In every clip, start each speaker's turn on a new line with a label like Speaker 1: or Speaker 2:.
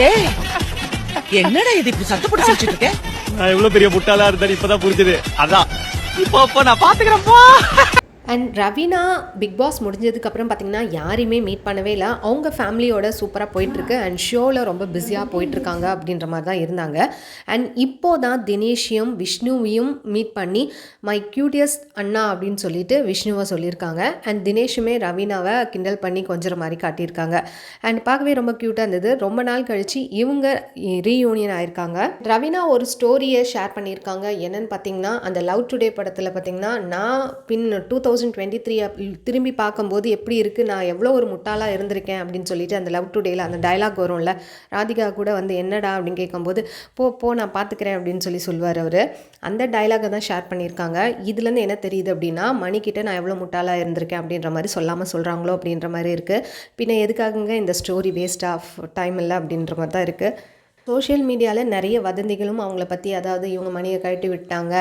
Speaker 1: டேய் என்னடா இது இப்படி சத்து போட்டு சிரிச்சிட்டு இருக்க?
Speaker 2: நான் எவ்வளவு பெரிய முட்டாளா இருந்தேன் இப்பதான் புரிஞ்சுது. அதான். இப்போ நான் பாத்துக்கிறேன்ப்பா
Speaker 3: அண்ட் ரவீனா பிக் பாஸ் முடிஞ்சதுக்கப்புறம் பார்த்தீங்கன்னா யாரையுமே மீட் பண்ணவே இல்லை. அவங்க ஃபேமிலியோட சூப்பராக போயிட்டுருக்கு. அண்ட் ஷோவில் ரொம்ப பிஸியாக போயிட்டுருக்காங்க அப்படின்ற மாதிரி தான் இருந்தாங்க. அண்ட் இப்போ தான் தினேஷையும் விஷ்ணுவையும் மீட் பண்ணி மை க்யூட்டியஸ்ட் அண்ணா அப்படின்னு சொல்லிட்டு விஷ்ணுவை சொல்லியிருக்காங்க. அண்ட் தினேஷுமே ரவீனாவை கிண்டல் பண்ணி கொஞ்சம் மாதிரி காட்டியிருக்காங்க. அண்ட் பார்க்கவே ரொம்ப க்யூட்டாக இருந்தது. ரொம்ப நாள் கழித்து இவங்க ரீயூனியன் ஆயிருக்காங்க. ரவீனா ஒரு ஸ்டோரியை ஷேர் பண்ணியிருக்காங்க. என்னன்னு பார்த்தீங்கன்னா அந்த லவ் டுடே படத்தில் பார்த்தீங்கன்னா நான் பின் two thousand thousand twenty three திரும்பி பார்க்கும்போது எப்படி இருக்குது நான் எவ்வளோ ஒரு முட்டாளாக இருந்திருக்கேன் அப்படின்னு சொல்லிட்டு அந்த லவ் டுடேல அந்த டயலாக் வரும்ல ராதிகா கூட வந்து என்னடா அப்படின்னு கேட்கும்போது போ போ நான் பார்த்துக்கிறேன் அப்படின்னு சொல்லி சொல்லுவார் அவர். அந்த டயலாகை தான் ஷேர் பண்ணியிருக்காங்க. இதுலேருந்து என்ன தெரியுது அப்படின்னா மணிக்கிட்ட நான் எவ்வளோ முட்டாளாக இருந்திருக்கேன் அப்படின்ற மாதிரி சொல்லாமல் சொல்கிறாங்களோ அப்படின்ற மாதிரி இருக்குது பின்ன எதுக்காகங்க இந்த ஸ்டோரி வேஸ்ட் ஆஃப் டைம் இல்லை அப்படின்ற மாதிரி தான் இருக்குது சோஷியல் மீடியாவில் நிறைய வதந்திகளும் அவங்கள பற்றி அதாவது இவங்க மணியை கழட்டி விட்டாங்க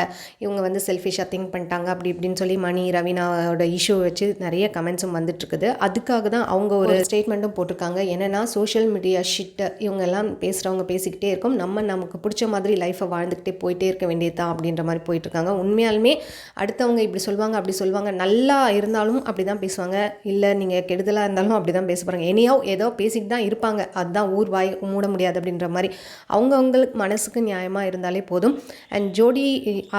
Speaker 3: இவங்க வந்து செல்ஃபிஷாக திங்க் பண்ணிட்டாங்க அப்படி இப்படின்னு சொல்லி மணி ரவீனாவோட இஷ்யூ வச்சு நிறைய கமெண்ட்ஸும் வந்துட்டுருக்குது. அதுக்காக தான் அவங்க ஒரு ஸ்டேட்மெண்ட்டும் போட்டிருக்காங்க. என்னென்னா சோஷியல் மீடியா ஷிட்டு இவங்க எல்லாம் பேசுகிறவங்க பேசிக்கிட்டே இருக்கும். நம்ம நமக்கு பிடிச்ச மாதிரி லைஃப்பை வாழ்ந்துக்கிட்டே போயிட்டே இருக்க வேண்டியது தான் அப்படின்ற மாதிரி போயிட்டுருக்காங்க. உண்மையாலுமே அடுத்தவங்க இப்படி சொல்லுவாங்க அப்படி சொல்லுவாங்க நல்லா இருந்தாலும் அப்படி தான் பேசுவாங்க. இல்லை நீங்கள் கெடுதலாக இருந்தாலும் அப்படி தான் பேச போகிறாங்க எனியோ ஏதோ பேசிக்கிட்டு தான் இருப்பாங்க. அதுதான் ஊர் வாய் மூட முடியாது அப்படின்ற மாதிரி அவங்கவுங்களுக்கு மனசுக்கு நியாயமாக இருந்தாலே போதும். அண்ட் ஜோடி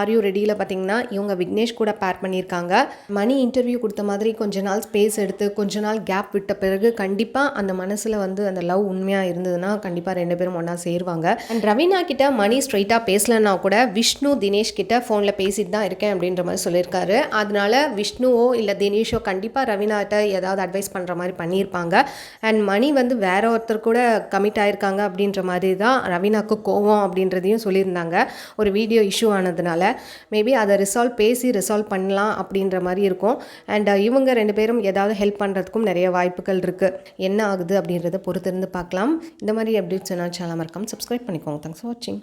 Speaker 3: ஆர்யூ ரெடியில் பார்த்தீங்கன்னா இவங்க விக்னேஷ் கூட பேர் பண்ணியிருக்காங்க. மணி இன்டர்வியூ கொடுத்த மாதிரி கொஞ்ச நாள் ஸ்பேஸ் எடுத்து கொஞ்ச நாள் கேப் விட்ட பிறகு கண்டிப்பாக அந்த மனசில் வந்து அந்த லவ் உண்மையாக இருந்ததுன்னா கண்டிப்பாக ரெண்டு பேரும் ஒன்றா சேருவாங்க. அண்ட் ரவீனா கிட்ட மணி ஸ்ட்ரைட்டாக பேசலன்னா கூட விஷ்ணு தினேஷ் கிட்ட ஃபோனில் பேசிட்டு தான் இருக்கேன் அப்படின்ற மாதிரி சொல்லியிருக்காரு. அதனால விஷ்ணுவோ இல்லை தினேஷோ கண்டிப்பாக ரவீனாட்ட ஏதாவது அட்வைஸ் பண்ணுற மாதிரி பண்ணியிருப்பாங்க. அண்ட் மணி வந்து வேற ஒருத்தர் கூட கமிட் ஆயிருக்காங்க அப்படின்ற மாதிரி தான் ரவீனாக்கு கோவம் அப்படின்றதையும் சொல்லியிருந்தாங்க. ஒரு வீடியோ இஷ்யூ ஆனதுனால. மேபி அதை ரிசால்வ் பேசி ரிசால்வ் பண்ணலாம் அப்படின்ற மாதிரி இருக்கும். அண்ட் uh, இவங்க ரெண்டு பேரும் ஏதாவது ஹெல்ப் பண்ணுறதுக்கும் நிறைய வாய்ப்புகள் இருக்குது என்ன ஆகுது அப்படின்றத பொறுத்திருந்து பார்க்கலாம். இந்த மாதிரி அப்டேட்ஸ் என்ன சேனல் மறக்காமல் சப்ஸ்கிரைப் பண்ணிக்கோங்க. தேங்க்ஸ் ஃபார் வாட்சிங்